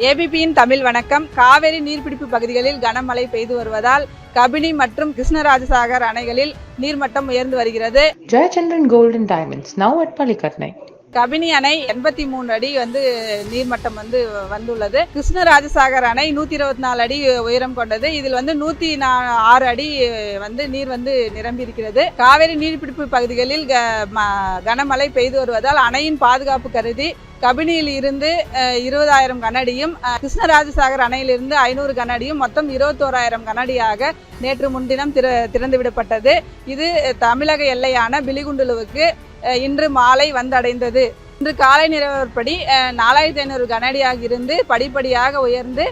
ஏபிபியின் தமிழ் வணக்கம். காவிரி நீர்பிடிப்பு பகுதிகளில் கனமழை பெய்து வருவதால் கபினி மற்றும் கிருஷ்ணராஜசாகர் அணைகளில் நீர்மட்டம் உயர்ந்து வருகிறது. Gold and Diamonds, now at Palikatnai. Kabini அணை எண்பத்தி மூணு அடி வந்து நீர்மட்டம் வந்து வந்துள்ளது. கிருஷ்ணராஜசாகர் அணை நூத்தி இருபத்தி நாலு அடி உயரம் கொண்டது. இதில் வந்து நூத்தி நா- ஆறு அடி வந்து நீர் வந்து நிரம்பி இருக்கிறது காவிரி நீர்பிடிப்பு பகுதிகளில் கனமழை பெய்து வருவதால் அணையின் பாதுகாப்பு கருதி கபினியில் இருந்து இருபதாயிரம் கனடியும் கிருஷ்ணராஜசாகர் அணையிலிருந்து ஐநூறு கனடியும் மொத்தம் இருபத்தோராயிரம் கனடியாக நேற்று முன்தினம் திற திறந்துவிடப்பட்டது இது தமிழக எல்லையான பிலிகுண்டுலுவுக்கு இன்று மாலை வந்தடைந்தது. இன்று காலை நிலவரப்படி நாலாயிரத்தி ஐநூறு கனடியாக இருந்து படிப்படியாக உயர்ந்து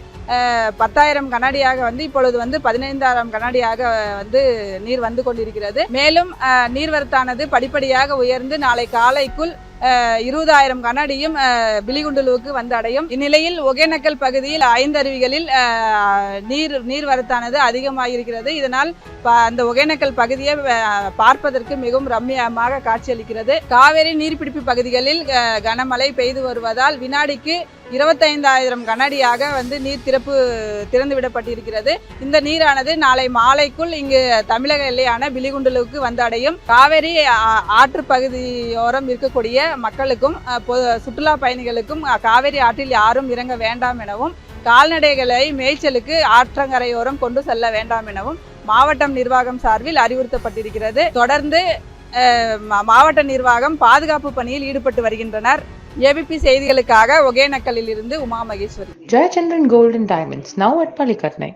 பத்தாயிரம் கனடியாக வந்து இப்பொழுது வந்து பதினைந்தாயிரம் கனடியாக வந்து நீர் வந்து கொண்டிருக்கிறது. மேலும் நீர்வரத்தானது படிப்படியாக உயர்ந்து நாளை காலைக்குள் இருபதாயிரம் கனடியும் பிலிகுண்டலுவுக்கு வந்தடையும் வந்து அடையும். இந்நிலையில் ஒகேனக்கல் பகுதியில் ஐந்தருவிகளில் நீர் நீர்வரத்தானது அதிகமாக இருக்கிறது இதனால் அந்த ஒகேனக்கல் பகுதியை பார்ப்பதற்கு மிகவும் ரம்மியமாக காட்சியளிக்கிறது. காவேரி நீர்பிடிப்பு பகுதிகளில் கனமழை பெய்து வருவதால் வினாடிக்கு இருபத்தைந்தாயிரம் கனடியாக வந்து நீர் திறப்பு திறந்து விடப்பட்டிருக்கிறது. இந்த நீரானது நாளை மாலைக்குள் இங்கு தமிழக எல்லையான பிலிகுண்டலுக்கு வந்து அடையும். காவேரி ஆ- ஆற்று பகுதியோரம் இருக்கக்கூடிய மக்களுக்கும் அஹ், சுற்றுலா பயணிகளுக்கும் காவேரி ஆற்றில் யாரும் இறங்க வேண்டாம் எனவும் கால்நடைகளை மேய்ச்சலுக்கு ஆற்றங்கரையோரம் கொண்டு செல்ல வேண்டாம் எனவும் மாவட்டம் நிர்வாகம் சார்பில் அறிவுறுத்தப்பட்டிருக்கிறது. தொடர்ந்து அஹ், மாவட்ட நிர்வாகம் பாதுகாப்பு பணியில் ஈடுபட்டு வருகின்றனர். ஏபிபி செய்திகளுக்காக ஒகேனக்கலில் இருந்து Uma Maheswari Jayachandran golden diamonds now at பள்ளிக்கட்னை